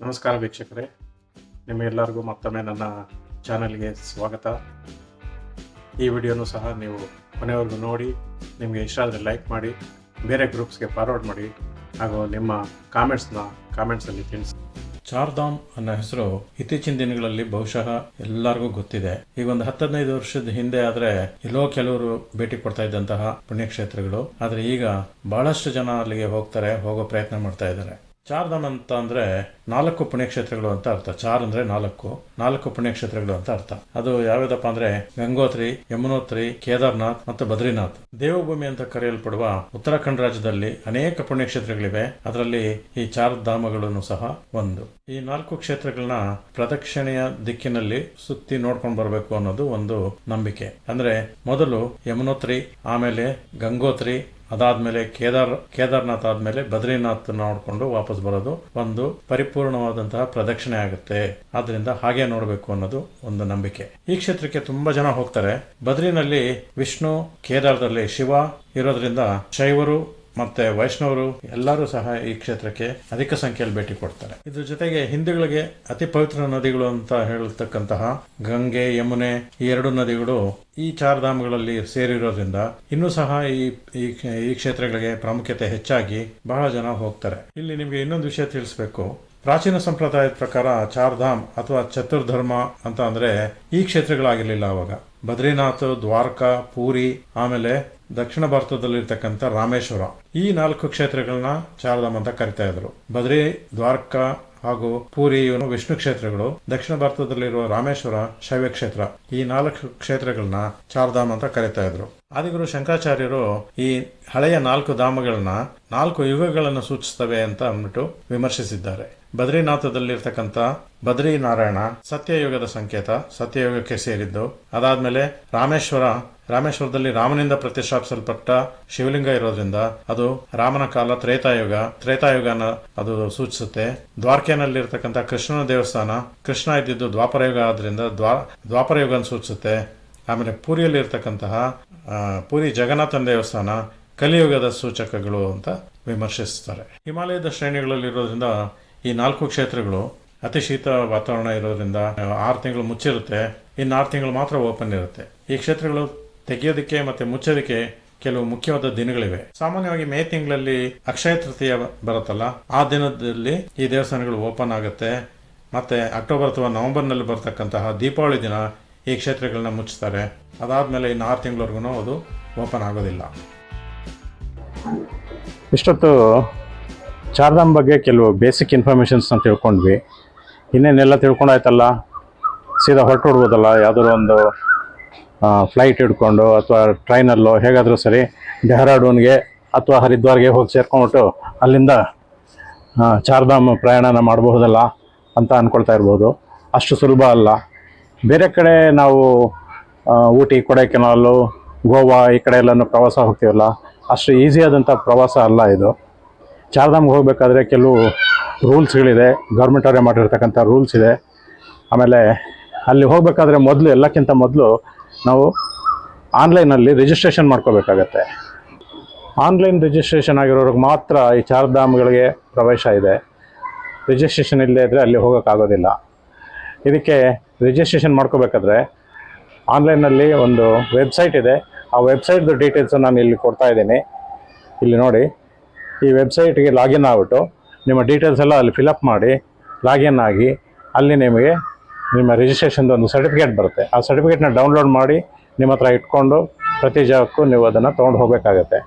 ನಮಸ್ಕಾರ ವೀಕ್ಷಕರೇ. ನಿಮಗೆಲ್ಲರಿಗೂ ಮತ್ತೊಮ್ಮೆ ನನ್ನ ಚಾನಲ್ಗೆ ಸ್ವಾಗತ. ಈ ವಿಡಿಯೋನು ಸಹ ನೀವು ಕೊನೆವರೆಗೂ ನೋಡಿ, ನಿಮಗೆ ಇಷ್ಟ ಆದರೆ ಲೈಕ್ ಮಾಡಿ, ಬೇರೆ ಗ್ರೂಪ್ಸ್ಗೆ ಫಾರ್ವರ್ಡ್ ಮಾಡಿ, ಹಾಗೂ ನಿಮ್ಮ ಕಾಮೆಂಟ್ಸ್ನ ಕಾಮೆಂಟ್ಸಲ್ಲಿ ತಿಳಿಸಿ. ಚಾರ್ಧಾಮ್ ಅನ್ನೋ ಹೆಸರು ಇತ್ತೀಚಿನ ದಿನಗಳಲ್ಲಿ ಬಹುಶಃ ಎಲ್ಲರಿಗೂ ಗೊತ್ತಿದೆ. ಈಗ ಒಂದು ಹತ್ತದೈದು ವರ್ಷದ ಹಿಂದೆ ಆದ್ರೆ ಎಲ್ಲೋ ಕೆಲವರು ಭೇಟಿ ಕೊಡ್ತಾ ಇದ್ದಂತಹ ಪುಣ್ಯಕ್ಷೇತ್ರಗಳು. ಆದ್ರೆ ಈಗ ಬಹಳಷ್ಟು ಜನ ಅಲ್ಲಿಗೆ ಹೋಗ್ತಾರೆ, ಹೋಗೋ ಪ್ರಯತ್ನ ಮಾಡ್ತಾ ಇದ್ದಾರೆ. ಚಾರ್ಧಾಮ್ ಅಂತ ಅಂದರೆ ನಾಲ್ಕು ಪುಣ್ಯಕ್ಷೇತ್ರಗಳು ಅಂತ ಅರ್ಥ. ಚಾರ್ ಅಂದ್ರೆ ನಾಲ್ಕು ನಾಲ್ಕು ಪುಣ್ಯಕ್ಷೇತ್ರಗಳು ಅಂತ ಅರ್ಥ. ಅದು ಯಾವ್ಯಾವ್ದಪ್ಪ ಅಂದ್ರೆ ಗಂಗೋತ್ರಿ, ಯಮುನೋತ್ರಿ, ಕೇದಾರ್ನಾಥ್ ಮತ್ತು ಬದ್ರಿನಾಥ್. ದೇವಭೂಮಿ ಅಂತ ಕರೆಯಲ್ಪಡುವ ಉತ್ತರಾಖಂಡ್ ರಾಜ್ಯದಲ್ಲಿ ಅನೇಕ ಪುಣ್ಯಕ್ಷೇತ್ರಗಳಿವೆ. ಅದರಲ್ಲಿ ಈ ಚಾರ್ ಧಾಮಗಳನ್ನು ಸಹ ಒಂದು. ಈ ನಾಲ್ಕು ಕ್ಷೇತ್ರಗಳನ್ನ ಪ್ರದಕ್ಷಿಣೆಯ ದಿಕ್ಕಿನಲ್ಲಿ ಸುತ್ತಿ ನೋಡ್ಕೊಂಡು ಬರಬೇಕು ಅನ್ನೋದು ಒಂದು ನಂಬಿಕೆ. ಅಂದ್ರೆ ಮೊದಲು ಯಮುನೋತ್ರಿ, ಆಮೇಲೆ ಗಂಗೋತ್ರಿ ಅದಾದ್ಮೇಲೆ ಕೇದಾರ್, ಕೇದಾರ್ನಾಥ್ ಆದ್ಮೇಲೆ ಬದ್ರಿನಾಥ್ ನೋಡ್ಕೊಂಡು ವಾಪಸ್ ಬರೋದು ಒಂದು ಪರಿಪೂರ್ಣವಾದಂತಹ ಪ್ರದಕ್ಷಿಣೆ ಆಗುತ್ತೆ. ಆದ್ರಿಂದ ಹಾಗೆ ನೋಡಬೇಕು ಅನ್ನೋದು ಒಂದು ನಂಬಿಕೆ. ಈ ಕ್ಷೇತ್ರಕ್ಕೆ ತುಂಬಾ ಜನ ಹೋಗ್ತಾರೆ. ಬದ್ರಿನಲ್ಲಿ ವಿಷ್ಣು, ಕೇದಾರದಲ್ಲಿ ಶಿವ ಇರೋದ್ರಿಂದ ಶೈವರು ಮತ್ತೆ ವೈಷ್ಣವರು ಎಲ್ಲರೂ ಸಹ ಈ ಕ್ಷೇತ್ರಕ್ಕೆ ಅಧಿಕ ಸಂಖ್ಯೆಯಲ್ಲಿ ಭೇಟಿ ಕೊಡ್ತಾರೆ. ಇದ್ರ ಜೊತೆಗೆ ಹಿಂದೂಗಳಿಗೆ ಅತಿ ಪವಿತ್ರ ನದಿಗಳು ಅಂತ ಹೇಳತಕ್ಕಂತಹ ಗಂಗೆ, ಯಮುನೆ ಈ ಎರಡು ನದಿಗಳು ಈ ಚಾರಧಾಮಗಳಲ್ಲಿ ಸೇರಿರೋದ್ರಿಂದ ಇನ್ನೂ ಸಹ ಈ ಈ ಕ್ಷೇತ್ರಗಳಿಗೆ ಪ್ರಾಮುಖ್ಯತೆ ಹೆಚ್ಚಾಗಿ ಬಹಳ ಜನ ಹೋಗ್ತಾರೆ. ಇಲ್ಲಿ ನಿಮಗೆ ಇನ್ನೊಂದು ವಿಷಯ ತಿಳಿಸ್ಬೇಕು. ಪ್ರಾಚೀನ ಸಂಪ್ರದಾಯದ ಪ್ರಕಾರ ಚಾರ್ಧಾಮ್ ಅಥವಾ ಚತುರ್ಧರ್ಮ ಅಂತ ಅಂದ್ರೆ ಈ ಕ್ಷೇತ್ರಗಳಾಗಿರ್ಲಿಲ್ಲ ಅವಾಗ. ಬದ್ರಿನಾಥ್, ದ್ವಾರಕಾ, ಪೂರಿ, ಆಮೇಲೆ ದಕ್ಷಿಣ ಭಾರತದಲ್ಲಿರ್ತಕ್ಕಂಥ ರಾಮೇಶ್ವರ. ಈ ನಾಲ್ಕು ಕ್ಷೇತ್ರಗಳನ್ನ ಚಾರ್ಧಾಮ್ ಅಂತ ಕರಿತಾ ಇದ್ರು. ಬದ್ರಿ ದ್ವಾರಕಾ ಹಾಗೂ ಪೂರಿ ಇವನು ವಿಷ್ಣು ಕ್ಷೇತ್ರಗಳು, ದಕ್ಷಿಣ ಭಾರತದಲ್ಲಿರುವ ರಾಮೇಶ್ವರ ಶೈವ ಕ್ಷೇತ್ರ. ಈ ನಾಲ್ಕು ಕ್ಷೇತ್ರಗಳನ್ನ ಚಾರ್ಧಾಮ್ ಅಂತ ಕರಿತಾ ಇದ್ರು. ಆದಿಗುರು ಶಂಕರಾಚಾರ್ಯರು ಈ ಹಳೆಯ ನಾಲ್ಕು ಧಾಮಗಳನ್ನ ನಾಲ್ಕು ಯುಗಗಳನ್ನು ಸೂಚಿಸ್ತವೆ ಅಂತ ಅಂದ್ಬಿಟ್ಟು ವಿಮರ್ಶಿಸಿದ್ದಾರೆ. ಬದ್ರಿನಾಥದಲ್ಲಿರ್ತಕ್ಕಂಥ ಬದ್ರಿ ನಾರಾಯಣ ಸತ್ಯಯುಗದ ಸಂಕೇತ, ಸತ್ಯಯುಗಕ್ಕೆ ಸೇರಿದ್ದು, ಅದಾದ್ಮೇಲೆ ರಾಮೇಶ್ವರ ರಾಮೇಶ್ವರದಲ್ಲಿ ರಾಮನಿಂದ ಪ್ರತಿಷ್ಠಾಪಿಸಲ್ಪಟ್ಟ ಶಿವಲಿಂಗ ಇರೋದ್ರಿಂದ ಅದು ರಾಮನ ಕಾಲ ತ್ರೇತಾಯುಗ ತ್ರೇತಾಯುಗನ ಅದು ಸೂಚಿಸುತ್ತೆ. ದ್ವಾರಕೆನಲ್ಲಿರ್ತಕ್ಕಂಥ ಕೃಷ್ಣನ ದೇವಸ್ಥಾನ, ಕೃಷ್ಣ ಇದ್ದಿದ್ದು ದ್ವಾಪರಯುಗ ಆದ್ರಿಂದ ದ್ವಾ, ದ್ವಾಪರಯುಗನ ಸೂಚಿಸುತ್ತೆ. ಆಮೇಲೆ ಪೂರಿಯಲ್ಲಿ ಇರತಕ್ಕಂತಹ ಪೂರಿ ಜಗನ್ನಾಥನ ದೇವಸ್ಥಾನ ಕಲಿಯುಗದ ಸೂಚಕಗಳು ಅಂತ ವಿಮರ್ಶಿಸ್ತಾರೆ. ಹಿಮಾಲಯದ ಶ್ರೇಣಿಗಳಲ್ಲಿರೋದ್ರಿಂದ ಈ ನಾಲ್ಕು ಕ್ಷೇತ್ರಗಳು ಅತಿ ಶೀತ ವಾತಾವರಣ ಇರೋದ್ರಿಂದ ಆರು ತಿಂಗಳು ಮುಚ್ಚಿರುತ್ತೆ. ಇನ್ನು ಆರು ತಿಂಗಳು ಮಾತ್ರ ಓಪನ್ ಇರುತ್ತೆ. ಈ ಕ್ಷೇತ್ರಗಳು ತೆಗೆಯೋದಕ್ಕೆ ಮತ್ತೆ ಮುಚ್ಚೋದಕ್ಕೆ ಕೆಲವು ಮುಖ್ಯವಾದ ದಿನಗಳಿವೆ. ಸಾಮಾನ್ಯವಾಗಿ ಮೇ ತಿಂಗಳಲ್ಲಿ ಅಕ್ಷಯ ತೃತೀಯ ಬರುತ್ತಲ್ಲ? ಆ ದಿನದಲ್ಲಿ ಈ ದೇವಸ್ಥಾನಗಳು ಓಪನ್ ಆಗುತ್ತೆ. ಮತ್ತೆ ಅಕ್ಟೋಬರ್ ಅಥವಾ ನವೆಂಬರ್ನಲ್ಲಿ ಬರತಕ್ಕಂತಹ ದೀಪಾವಳಿ ದಿನ ಈ ಕ್ಷೇತ್ರಗಳನ್ನ ಮುಚ್ಚುತ್ತಾರೆ ಅದಾದಮೇಲೆ ಇನ್ನು ಆರು ತಿಂಗಳವರೆಗೂ ಅದು ಓಪನ್ ಆಗೋದಿಲ್ಲ. ಇಷ್ಟೊತ್ತು ಚಾರ್ಧಾಮ್ ಬಗ್ಗೆ ಕೆಲವು ಬೇಸಿಕ್ ಇನ್ಫಾರ್ಮೇಷನ್ಸ್ನ ತಿಳ್ಕೊಂಡ್ವಿ. ಇನ್ನೇನೆಲ್ಲ ತಿಳ್ಕೊಂಡಾಯ್ತಲ್ಲ? ಸೀದಾ ಹೊರಟು ಹೊಡ್ಬೋದಲ್ಲ ಯಾವುದಾದ್ರು ಒಂದು ಫ್ಲೈಟ್ ಹಿಡ್ಕೊಂಡು ಅಥವಾ ಟ್ರೈನಲ್ಲೋ ಹೇಗಾದರೂ ಸರಿ ಡೆಹ್ರಾಡೂನ್ಗೆ ಅಥವಾ ಹರಿದ್ವಾರ್ಗೆ ಹೋಗಿ ಸೇರ್ಕೊಂಡ್ಬಿಟ್ಟು ಅಲ್ಲಿಂದ ಚಾರ್ಧಾಮ್ ಪ್ರಯಾಣನ ಮಾಡಬಹುದಲ್ಲ ಅಂತ ಅಂದ್ಕೊಳ್ತಾ ಇರ್ಬೋದು. ಅಷ್ಟು ಸುಲಭ ಅಲ್ಲ. ಬೇರೆ ಕಡೆ ನಾವು ಊಟಿ, ಕೊಡೈಕೆನಾಲು, ಗೋವಾ ಈ ಕಡೆ ಎಲ್ಲನೂ ಪ್ರವಾಸ ಹೋಗ್ತೀವಲ್ಲ, ಅಷ್ಟು ಈಸಿಯಾದಂಥ ಪ್ರವಾಸ ಅಲ್ಲ ಇದು. ಚಾರ್ಧಾಮ್ಗೆ ಹೋಗಬೇಕಾದ್ರೆ ಕೆಲವು ರೂಲ್ಸ್ಗಳಿದೆ ಗೌರ್ಮೆಂಟ್ ಅವರೇ ಮಾಡಿರ್ತಕ್ಕಂಥ ರೂಲ್ಸ್ ಇದೆ. ಆಮೇಲೆ ಅಲ್ಲಿ ಹೋಗಬೇಕಾದ್ರೆ ಮೊದಲು ಎಲ್ಲಕ್ಕಿಂತ ಮೊದಲು ನಾವು ಆನ್ಲೈನಲ್ಲಿ ರಿಜಿಸ್ಟ್ರೇಷನ್ ಮಾಡ್ಕೋಬೇಕಾಗತ್ತೆ. ಆನ್ಲೈನ್ ರಿಜಿಸ್ಟ್ರೇಷನ್ ಆಗಿರೋರಿಗೆ ಮಾತ್ರ ಈ ಚಾರ್ಧಾಮ್ಗಳಿಗೆ ಪ್ರವೇಶ ಇದೆ. ರಿಜಿಸ್ಟ್ರೇಷನ್ ಇಲ್ಲದೆ ಇದ್ದರೆ ಅಲ್ಲಿ ಹೋಗೋಕ್ಕಾಗೋದಿಲ್ಲ. ಇದಕ್ಕೆ ರಿಜಿಸ್ಟ್ರೇಷನ್ ಮಾಡ್ಕೋಬೇಕಾದ್ರೆ ಆನ್ಲೈನಲ್ಲಿ ಒಂದು ವೆಬ್ಸೈಟ್ ಇದೆ. ಆ ವೆಬ್ಸೈಟ್ದು ಡೀಟೇಲ್ಸು ನಾನು ಇಲ್ಲಿ ಕೊಡ್ತಾ ಇದ್ದೀನಿ. ಇಲ್ಲಿ ನೋಡಿ, ಈ ವೆಬ್ಸೈಟ್ಗೆ ಲಾಗಿನ್ ಆಗ್ಬಿಟ್ಟು ನಿಮ್ಮ ಡೀಟೇಲ್ಸ್ ಎಲ್ಲ ಅಲ್ಲಿ ಫಿಲಪ್ ಮಾಡಿ ಲಾಗಿನ್ ಆಗಿ ಅಲ್ಲಿ ನಿಮಗೆ ನಿಮ್ಮ ರಿಜಿಸ್ಟ್ರೇಷನ್ದು ಒಂದು ಸರ್ಟಿಫಿಕೇಟ್ ಬರುತ್ತೆ. ಆ ಸರ್ಟಿಫಿಕೇಟ್ನ ಡೌನ್ಲೋಡ್ ಮಾಡಿ ನಿಮ್ಮ ಹತ್ರ ಇಟ್ಕೊಂಡು ಪ್ರತಿ ಜಾಗಕ್ಕೂ ನೀವು ಅದನ್ನು ತೊಗೊಂಡು ಹೋಗಬೇಕಾಗತ್ತೆ.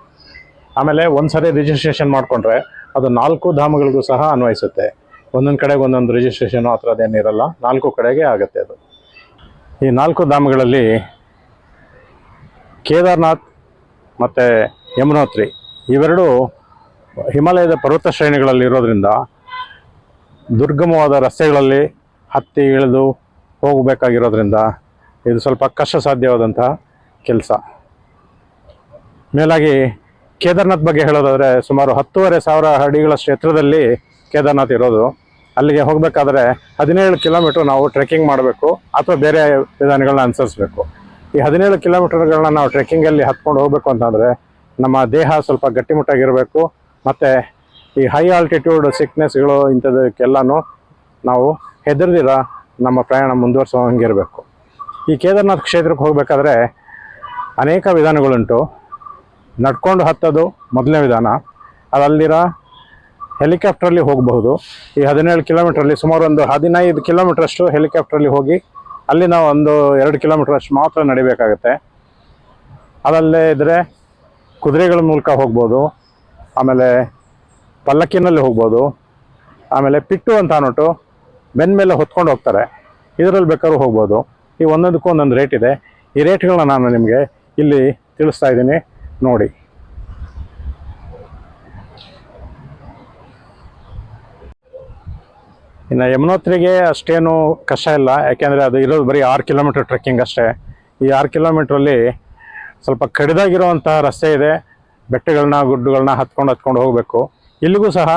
ಆಮೇಲೆ ಒಂದು ಸರಿ ರಿಜಿಸ್ಟ್ರೇಷನ್ ಮಾಡಿಕೊಂಡ್ರೆ ಅದು ನಾಲ್ಕು ಧಾಮಗಳಿಗೂ ಸಹ ಅನ್ವಯಿಸುತ್ತೆ. ಒಂದೊಂದು ಕಡೆಗೆ ಒಂದೊಂದು ರಿಜಿಸ್ಟ್ರೇಷನು ಆ ಥರದ್ದೇನಿರಲ್ಲ ನಾಲ್ಕು ಕಡೆಗೆ ಆಗುತ್ತೆ ಅದು. ಈ ನಾಲ್ಕು ಧಾಮಗಳಲ್ಲಿ ಕೇದಾರ್ನಾಥ್ ಮತ್ತು ಯಮುನೋತ್ರಿ ಇವೆರಡು ಹಿಮಾಲಯದ ಪರ್ವತ ಶ್ರೇಣಿಗಳಲ್ಲಿ ಇರೋದ್ರಿಂದ ದುರ್ಗಮವಾದ ರಸ್ತೆಗಳಲ್ಲಿ ಹತ್ತಿ ಇಳಿದು ಹೋಗಬೇಕಾಗಿರೋದ್ರಿಂದ ಇದು ಸ್ವಲ್ಪ ಕಷ್ಟ ಸಾಧ್ಯವಾದಂತಹ ಕೆಲಸ. ಮೇಲಾಗಿ ಕೇದಾರ್ನಾಥ್ ಬಗ್ಗೆ ಹೇಳೋದಾದರೆ ಸುಮಾರು ಹತ್ತೂವರೆ ಸಾವಿರ ಅಡಿಗಳಷ್ಟು ಕ್ಷೇತ್ರದಲ್ಲಿ ಕೇದಾರ್ನಾಥ್ ಇರೋದು. ಅಲ್ಲಿಗೆ ಹೋಗಬೇಕಾದ್ರೆ ಹದಿನೇಳು ಕಿಲೋಮೀಟ್ರ್ ನಾವು ಟ್ರೆಕ್ಕಿಂಗ್ ಮಾಡಬೇಕು ಅಥವಾ ಬೇರೆ ವಿಧಾನಗಳನ್ನ ಅನುಸರಿಸಬೇಕು. ಈ ಹದಿನೇಳು ಕಿಲೋಮೀಟರ್ಗಳನ್ನ ನಾವು ಟ್ರೆಕ್ಕಿಂಗಲ್ಲಿ ಹತ್ಕೊಂಡು ಹೋಗಬೇಕು ಅಂತಂದರೆ ನಮ್ಮ ದೇಹ ಸ್ವಲ್ಪ ಗಟ್ಟಿಮುಟ್ಟಾಗಿರಬೇಕು. ಮತ್ತು ಈ ಹೈ ಆಲ್ಟಿಟ್ಯೂಡ್ ಸಿಕ್ನೆಸ್ಗಳು ಇಂಥದಕ್ಕೆಲ್ಲನೂ ನಾವು ಹೆದರ್ದಿರ ನಮ್ಮ ಪ್ರಯಾಣ ಮುಂದುವರ್ಸೋ ಹಂಗಿರಬೇಕು ಈ ಕೇದಾರ್ನಾಥ್ ಕ್ಷೇತ್ರಕ್ಕೆ ಹೋಗಬೇಕಾದ್ರೆ ಅನೇಕ ವಿಧಾನಗಳುಂಟು. ನಡ್ಕೊಂಡು ಹತ್ತೋದು ಮೊದಲನೇ ವಿಧಾನ. ಅದಲ್ಲಿರೋ ಹೆಲಿಕಾಪ್ಟ್ರಲ್ಲಿ ಹೋಗಬಹುದು. ಈ ಹದಿನೇಳು ಕಿಲೋಮೀಟ್ರಲ್ಲಿ ಸುಮಾರು ಒಂದು ಹದಿನೈದು ಕಿಲೋಮೀಟ್ರಷ್ಟು ಹೆಲಿಕಾಪ್ಟ್ರಲ್ಲಿ ಹೋಗಿ ಅಲ್ಲಿ ನಾವು ಒಂದು ಎರಡು ಕಿಲೋಮೀಟ್ರಷ್ಟು ಮಾತ್ರ ನಡಿಬೇಕಾಗತ್ತೆ. ಅದಲ್ಲೇ ಇದ್ದರೆ ಕುದುರೆಗಳ ಮೂಲಕ ಹೋಗ್ಬೋದು. ಆಮೇಲೆ ಪಲ್ಲಕ್ಕಿನಲ್ಲಿ ಹೋಗ್ಬೋದು. ಆಮೇಲೆ ಪಿಟ್ಟು ಅಂತ ಅಂದ್ಬಿಟ್ಟು ಬೆನ್ನ ಮೇಲೆ ಹೊತ್ಕೊಂಡು ಹೋಗ್ತಾರೆ. ಇದರಲ್ಲಿ ಬೇಕಾದ್ರೂ ಹೋಗ್ಬೋದು. ಈ ಒಂದೊಂದಕ್ಕೂ ಒಂದೊಂದು ರೇಟ್ ಇದೆ. ಈ ರೇಟ್ಗಳನ್ನ ನಾನು ನಿಮಗೆ ಇಲ್ಲಿ ತಿಳಿಸ್ತಾ ಇದ್ದೀನಿ. ನೋಡಿ. ಇನ್ನು ಯಮುನೋತ್ರಿಗೆ ಅಷ್ಟೇನು ಕಷ್ಟ ಇಲ್ಲ. ಯಾಕೆಂದರೆ ಅದು ಇರೋದು ಬರೀ ಆರು ಕಿಲೋಮೀಟ್ರ್ ಟ್ರೆಕ್ಕಿಂಗ್ ಅಷ್ಟೇ. ಈ ಆರು ಕಿಲೋಮೀಟ್ರಲ್ಲಿ ಸ್ವಲ್ಪ ಕಡಿದಾಗಿರುವಂತಹ ರಸ್ತೆ ಇದೆ. ಬೆಟ್ಟಗಳನ್ನ, ಗುಡ್ಡಗಳನ್ನ ಹತ್ಕೊಂಡು ಹತ್ಕೊಂಡು ಹೋಗಬೇಕು. ಇಲ್ಲಿಗೂ ಸಹ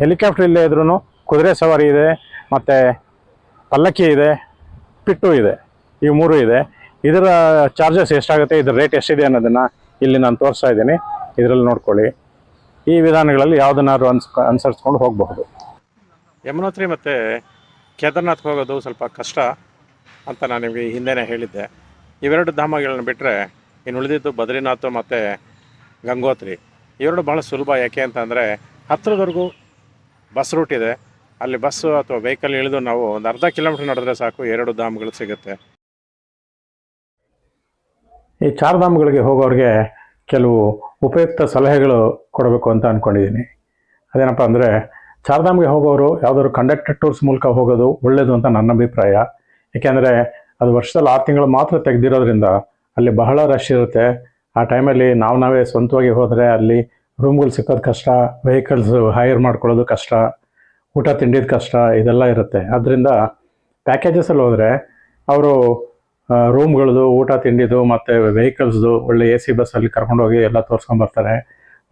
ಹೆಲಿಕಾಪ್ಟರ್ ಇಲ್ಲೇ ಇದ್ರೂ ಕುದುರೆ ಸವಾರಿ ಇದೆ. ಮತ್ತು ಪಲ್ಲಕ್ಕಿ ಇದೆ, ಪಿಟ್ಟು ಇದೆ, ಈ ಮೂರು ಇದೆ. ಇದರ ಚಾರ್ಜಸ್ ಎಷ್ಟಾಗುತ್ತೆ, ಇದರ ರೇಟ್ ಎಷ್ಟಿದೆ ಅನ್ನೋದನ್ನು ಇಲ್ಲಿ ನಾನು ತೋರಿಸ್ತಾ ಇದ್ದೀನಿ. ಇದರಲ್ಲಿ ನೋಡ್ಕೊಳ್ಳಿ. ಈ ವಿಧಾನಗಳಲ್ಲಿ ಯಾವುದನ್ನಾದ್ರು ಅನ್ಸ್, ಅನುಸರಿಸ್ಕೊಂಡು ಹೋಗಬಹುದು. ಯಮುನೋತ್ರಿ ಮತ್ತು ಕೇದಾರ್ನಾಥ್ಗೆ ಹೋಗೋದು ಸ್ವಲ್ಪ ಕಷ್ಟ ಅಂತ ನಾನು ನಿಮಗೆ ಹಿಂದೆನೇ ಹೇಳಿದ್ದೆ. ಇವೆರಡು ಧಾಮಗಳನ್ನ ಬಿಟ್ಟರೆ ಇನ್ನು ಉಳಿದಿದ್ದು ಬದ್ರಿನಾಥ್ ಮತ್ತು ಗಂಗೋತ್ರಿ. ಇವೆರಡು ಭಾಳ ಸುಲಭ. ಯಾಕೆ ಅಂತಂದರೆ ಹತ್ತಿರದವರೆಗೂ ಬಸ್ ರೂಟ್ ಇದೆ. ಅಲ್ಲಿ ಬಸ್ಸು ಅಥವಾ ವೆಹಿಕಲ್ ಇಳಿದು ನಾವು ಒಂದು ಅರ್ಧ ಕಿಲೋಮೀಟರ್ ನಡೆದ್ರೆ ಸಾಕು, ಎರಡು ಧಾಮಗಳು ಸಿಗುತ್ತೆ. ಈ ಚಾರ್ ಧಾಮಗಳಿಗೆ ಹೋಗೋರಿಗೆ ಕೆಲವು ಉಪಯುಕ್ತ ಸಲಹೆಗಳು ಕೊಡಬೇಕು ಅಂತ ಅಂದ್ಕೊಂಡಿದ್ದೀನಿ ಅದೇನಪ್ಪ ಅಂದರೆ ಚಾರ್ಧಾಮ್ಗೆ ಹೋಗೋರು ಯಾವುದಾದ್ರು ಕಂಡಕ್ಟರ್ ಟೂರ್ಸ್ ಮೂಲಕ ಹೋಗೋದು ಒಳ್ಳೆಯದು ಅಂತ ನನ್ನ ಅಭಿಪ್ರಾಯ. ಏಕೆಂದರೆ, ಅದು ವರ್ಷದಲ್ಲಿ ಆರು ತಿಂಗಳು ಮಾತ್ರ ತೆಗೆದಿರೋದ್ರಿಂದ ಅಲ್ಲಿ ಬಹಳ ರಶ್ ಇರುತ್ತೆ. ಆ ಟೈಮಲ್ಲಿ ನಾವು ನಾವೇ ಸ್ವಂತವಾಗಿ ಹೋದರೆ ಅಲ್ಲಿ ರೂಮ್ಗಳು ಸಿಕ್ಕೋದು ಕಷ್ಟ ವೆಹಿಕಲ್ಸ್ ಹೈರ್ ಮಾಡ್ಕೊಳ್ಳೋದು ಕಷ್ಟ. ಊಟ, ತಿಂಡಿದ ಕಷ್ಟ ಇದೆಲ್ಲ ಇರುತ್ತೆ. ಅದರಿಂದ ಪ್ಯಾಕೇಜಸಲ್ಲಿ ಹೋದರೆ ಅವರು ರೂಮ್ಗಳದು ಊಟ, ತಿಂಡಿದು ಮತ್ತು ವೆಹಿಕಲ್ಸ್ದು ಒಳ್ಳೆ ಎ ಸಿ ಬಸ್ಸಲ್ಲಿ ಕರ್ಕೊಂಡೋಗಿ ಎಲ್ಲ ತೋರಿಸ್ಕೊಂಬರ್ತಾರೆ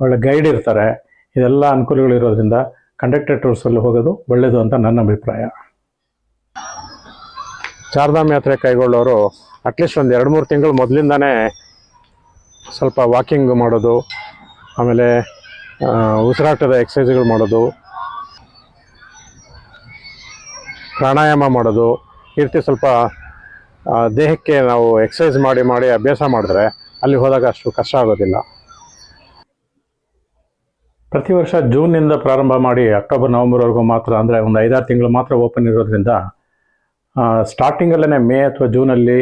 ಒಳ್ಳೆ ಗೈಡ್ ಇರ್ತಾರೆ. ಇದೆಲ್ಲ ಅನುಕೂಲಗಳಿರೋದ್ರಿಂದ ಕಂಡಕ್ಟರ್ ಟೂರ್ಸಲ್ಲಿ ಹೋಗೋದು ಒಳ್ಳೆಯದು ಅಂತ ನನ್ನ ಅಭಿಪ್ರಾಯ. ಚಾರ್ಧಾಮ್ ಯಾತ್ರೆ ಕೈಗೊಳ್ಳೋರು ಅಟ್ಲೀಸ್ಟ್ ಒಂದು ಎರಡು ಮೂರು ತಿಂಗಳು ಮೊದಲಿಂದನೇ ಸ್ವಲ್ಪ ವಾಕಿಂಗ್ ಮಾಡೋದು, ಆಮೇಲೆ ಉಸಿರಾಟದ ಎಕ್ಸಸೈಸ್ಗಳು ಮಾಡೋದು ಪ್ರಾಣಾಯಾಮ ಮಾಡೋದು, ಈ ರೀತಿ ಸ್ವಲ್ಪ ದೇಹಕ್ಕೆ ನಾವು ಎಕ್ಸಸೈಸ್ ಮಾಡಿ ಮಾಡಿ ಅಭ್ಯಾಸ ಮಾಡಿದ್ರೆ ಅಲ್ಲಿ ಹೋದಾಗ ಅಷ್ಟು ಕಷ್ಟ ಆಗೋದಿಲ್ಲ. ಪ್ರತಿ ವರ್ಷ ಜೂನ್ನಿಂದ ಪ್ರಾರಂಭ ಮಾಡಿ ಅಕ್ಟೋಬರ್, ನವಂಬರ್ವರೆಗೂ ಮಾತ್ರ, ಅಂದರೆ ಒಂದು ಐದಾರು ತಿಂಗಳು ಮಾತ್ರ ಓಪನ್ ಇರೋದ್ರಿಂದ ಸ್ಟಾರ್ಟಿಂಗಲ್ಲೇ ಮೇ ಅಥವಾ ಜೂನಲ್ಲಿ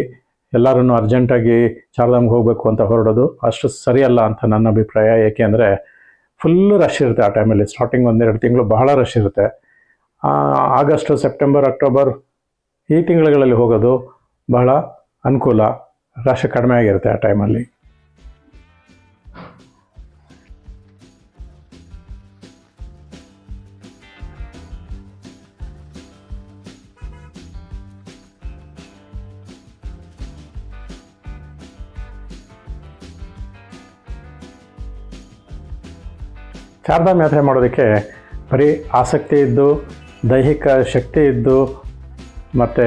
ಎಲ್ಲರೂ ಅರ್ಜೆಂಟಾಗಿ ಚಾರ್ಧಾಮ್ಗೆ ಹೋಗಬೇಕು ಅಂತ ಹೊರಡೋದು ಅಷ್ಟು ಸರಿಯಲ್ಲ ಅಂತ ನನ್ನ ಅಭಿಪ್ರಾಯ. ಏಕೆಂದರೆ ಫುಲ್ಲು ರಶ್ ಇರುತ್ತೆ ಆ ಟೈಮಲ್ಲಿ ಸ್ಟಾರ್ಟಿಂಗ್ ಒಂದೆರಡು ತಿಂಗಳು ಬಹಳ ರಶ್ ಇರುತ್ತೆ. ಆಗಸ್ಟ್, ಸೆಪ್ಟೆಂಬರ್, ಅಕ್ಟೋಬರ್ ಈ ತಿಂಗಳುಗಳಲ್ಲಿ ಹೋಗೋದು ಬಹಳ ಅನುಕೂಲ. ರಶ್ ಕಡಿಮೆ ಆಗಿರುತ್ತೆ ಆ ಟೈಮಲ್ಲಿ ಚಾರ್ಧಾಮ್ ಯಾತ್ರೆ ಮಾಡೋದಕ್ಕೆ ಬರೀ ಆಸಕ್ತಿ ಇದ್ದು ದೈಹಿಕ ಶಕ್ತಿ ಇದ್ದು ಮತ್ತು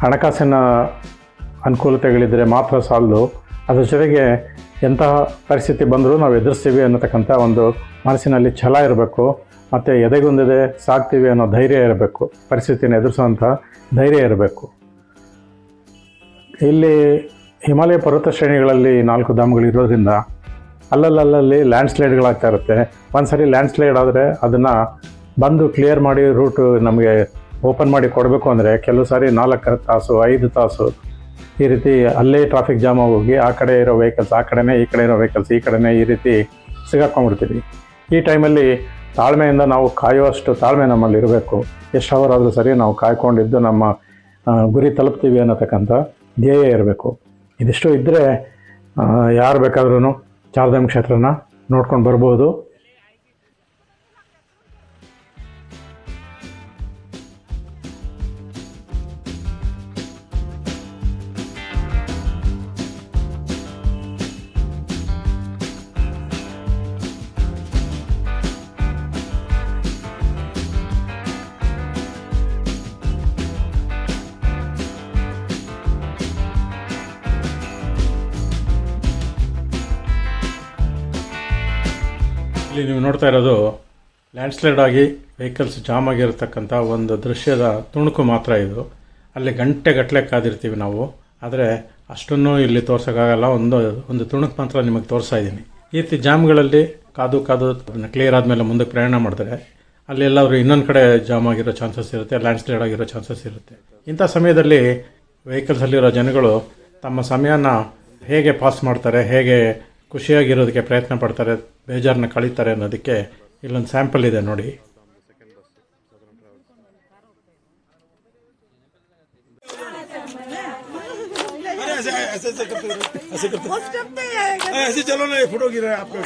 ಹಣಕಾಸಿನ ಅನುಕೂಲತೆಗಳಿದ್ದರೆ ಮಾತ್ರ ಸಾಲದು. ಅದ್ರ ಜೊತೆಗೆ ಎಂತಹ ಪರಿಸ್ಥಿತಿ ಬಂದರೂ ನಾವು ಎದುರಿಸ್ತೀವಿ ಅನ್ನತಕ್ಕಂಥ ಒಂದು ಮನಸ್ಸಿನಲ್ಲಿ ಛಲ ಇರಬೇಕು. ಮತ್ತು ಎದೆಗುಂದದೆ ಸಾಕ್ತೀವಿ ಅನ್ನೋ ಧೈರ್ಯ ಇರಬೇಕು. ಪರಿಸ್ಥಿತಿನ ಎದುರಿಸುವಂಥ ಧೈರ್ಯ ಇರಬೇಕು. ಇಲ್ಲಿ ಹಿಮಾಲಯ ಪರ್ವತ ಶ್ರೇಣಿಗಳಲ್ಲಿ ನಾಲ್ಕು ಧಾಮಗಳು ಇರೋದ್ರಿಂದ ಅಲ್ಲಲ್ಲಲ್ಲಿ ಲ್ಯಾಂಡ್ ಸ್ಲೈಡ್ಗಳಾಗ್ತಾ ಇರುತ್ತೆ. ಒಂದು ಸರಿ ಲ್ಯಾಂಡ್ ಸ್ಲೈಡ್ ಆದರೆ ಅದನ್ನು ಬಂದು ಕ್ಲಿಯರ್ ಮಾಡಿ ರೂಟ್ ನಮಗೆ ಓಪನ್ ಮಾಡಿ ಕೊಡಬೇಕು ಅಂದರೆ ಕೆಲವು ಸಾರಿ ನಾಲ್ಕು ತಾಸು, ಐದು ತಾಸು ಈ ರೀತಿ ಅಲ್ಲೇ ಟ್ರಾಫಿಕ್ ಜಾಮ್ ಹೋಗಿ ಆ ಕಡೆ ಇರೋ ವೆಹಿಕಲ್ಸ್ ಆ ಕಡೆನೇ ಈ ಕಡೆ ಇರೋ ವೆಹಿಕಲ್ಸ್ ಈ ಕಡೆನೇ ಈ ರೀತಿ ಸಿಗಾಕೊಂಡ್ಬಿಡ್ತೀವಿ. ಈ ಟೈಮಲ್ಲಿ ತಾಳ್ಮೆಯಿಂದ ನಾವು ಕಾಯುವಷ್ಟು ತಾಳ್ಮೆ ನಮ್ಮಲ್ಲಿ ಇರಬೇಕು. ಎಷ್ಟು ಅವರ್ ಆದರೂ ಸರಿ ನಾವು ಕಾಯ್ಕೊಂಡಿದ್ದು ನಮ್ಮ ಗುರಿ ತಲುಪ್ತೀವಿ ಅನ್ನತಕ್ಕಂಥ ಧ್ಯೇಯ ಇರಬೇಕು. ಇದಿಷ್ಟು ಇದ್ದರೆ ಯಾರು ಬೇಕಾದ್ರೂ ಚಾರ್ಧಾಮ್ ಕ್ಷೇತ್ರನ ನೋಡ್ಕೊಂಡು ಬರ್ಬೋದು. ಇಲ್ಲಿ ನೀವು ನೋಡ್ತಾ ಇರೋದು ಲ್ಯಾಂಡ್ಸ್ಲೈಡ್ ಆಗಿ ವೆಹಿಕಲ್ಸ್ ಜಾಮ್ ಆಗಿರತಕ್ಕಂಥ ಒಂದು ದೃಶ್ಯದ ತುಣುಕು ಮಾತ್ರ ಇದು. ಅಲ್ಲಿ ಗಂಟೆ ಗಟ್ಟಲೆ ಕಾದಿರ್ತೀವಿ ನಾವು. ಆದರೆ ಅಷ್ಟನ್ನು ಇಲ್ಲಿ ತೋರ್ಸೋಕ್ಕಾಗಲ್ಲ. ಒಂದು ಒಂದು ತುಣುಕು ಮಾತ್ರ ನಿಮಗೆ ತೋರಿಸ್ತಾ ಇದ್ದೀನಿ. ಈ ರೀತಿ ಜಾಮ್ಗಳಲ್ಲಿ ಕಾದು ಕಾದು ಕ್ಲಿಯರ್ ಆದಮೇಲೆ ಮುಂದಕ್ಕೆ ಪ್ರಯಾಣ ಮಾಡಿದ್ರೆ ಅಲ್ಲಿ ಎಲ್ಲಾದರೂ ಇನ್ನೊಂದು ಕಡೆ ಜಾಮ್ ಆಗಿರೋ ಚಾನ್ಸಸ್ ಇರುತ್ತೆ, ಲ್ಯಾಂಡ್ಸ್ಲೈಡ್ ಆಗಿರೋ ಚಾನ್ಸಸ್ ಇರುತ್ತೆ. ಇಂಥ ಸಮಯದಲ್ಲಿ ವೆಹಿಕಲ್ಸಲ್ಲಿರೋ ಜನಗಳು ತಮ್ಮ ಸಮಯನ ಹೇಗೆ ಪಾಸ್ ಮಾಡ್ತಾರೆ, ಹೇಗೆ ಖುಷಿಯಾಗಿರೋದಕ್ಕೆ ಪ್ರಯತ್ನ ಪಡ್ತಾರೆ ಬೇಜಾರನ್ನ ಕಳೀತಾರೆ ಅನ್ನೋದಕ್ಕೆ ಇಲ್ಲೊಂದು ಸ್ಯಾಂಪಲ್ ಇದೆ ನೋಡಿ अरे ऐसे ऐसे ऐसे करते रहो, ऐसे करते अरे ऐसे चलो ना ये फोटो गिरा है आपका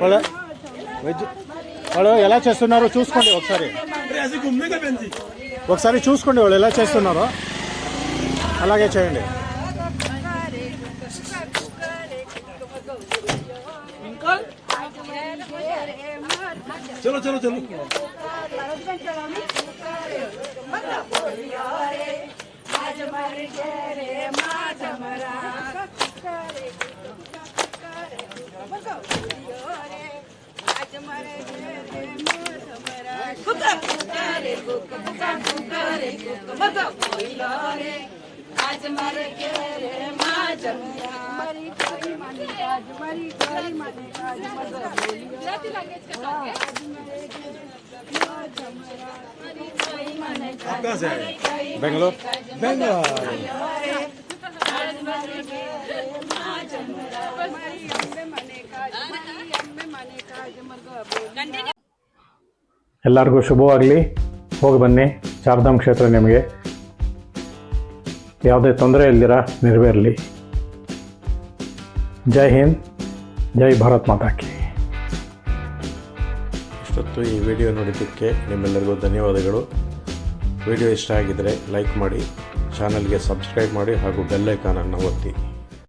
వాళ్ళు వాళ్ళు ఎలా చేస్తున్నారో చూసుకోండి ఒకసారి. ఒకసారి చూసుకోండి వాళ్ళు ఎలా చేస్తున్నారో. అలాగే చేయండి. చలో చలో बेंगलोर। बेंगलोर। ಎಲ್ಲರಿಗೂ ಶುಭವಾಗಲಿ. ಹೋಗಿ ಬನ್ನಿ. ಚಾರ್ಧಾಮ್ ಕ್ಷೇತ್ರ ನಿಮಗೆ. ಯಾವುದೇ ತೊಂದರೆ ಇಲ್ದಿರ ನೆರವೇರಲಿ. ಜೈ ಹಿಂದ್, ಜೈ ಭಾರತ್ ಮಾತಾಕಿ ಇಷ್ಟೊತ್ತು ಈ ವಿಡಿಯೋ ನೋಡಿದ್ದಕ್ಕೆ ನಿಮ್ಮೆಲ್ಲರಿಗೂ ಧನ್ಯವಾದಗಳು. ವಿಡಿಯೋ ಇಷ್ಟ ಆಗಿದ್ದರೆ ಲೈಕ್ ಮಾಡಿ, ಚಾನಲ್ಗೆ ಸಬ್ಸ್ಕ್ರೈಬ್ ಮಾಡಿ ಹಾಗೂ ಬೆಲ್ಲೈಕಾನನ್ನು ಒತ್ತಿ.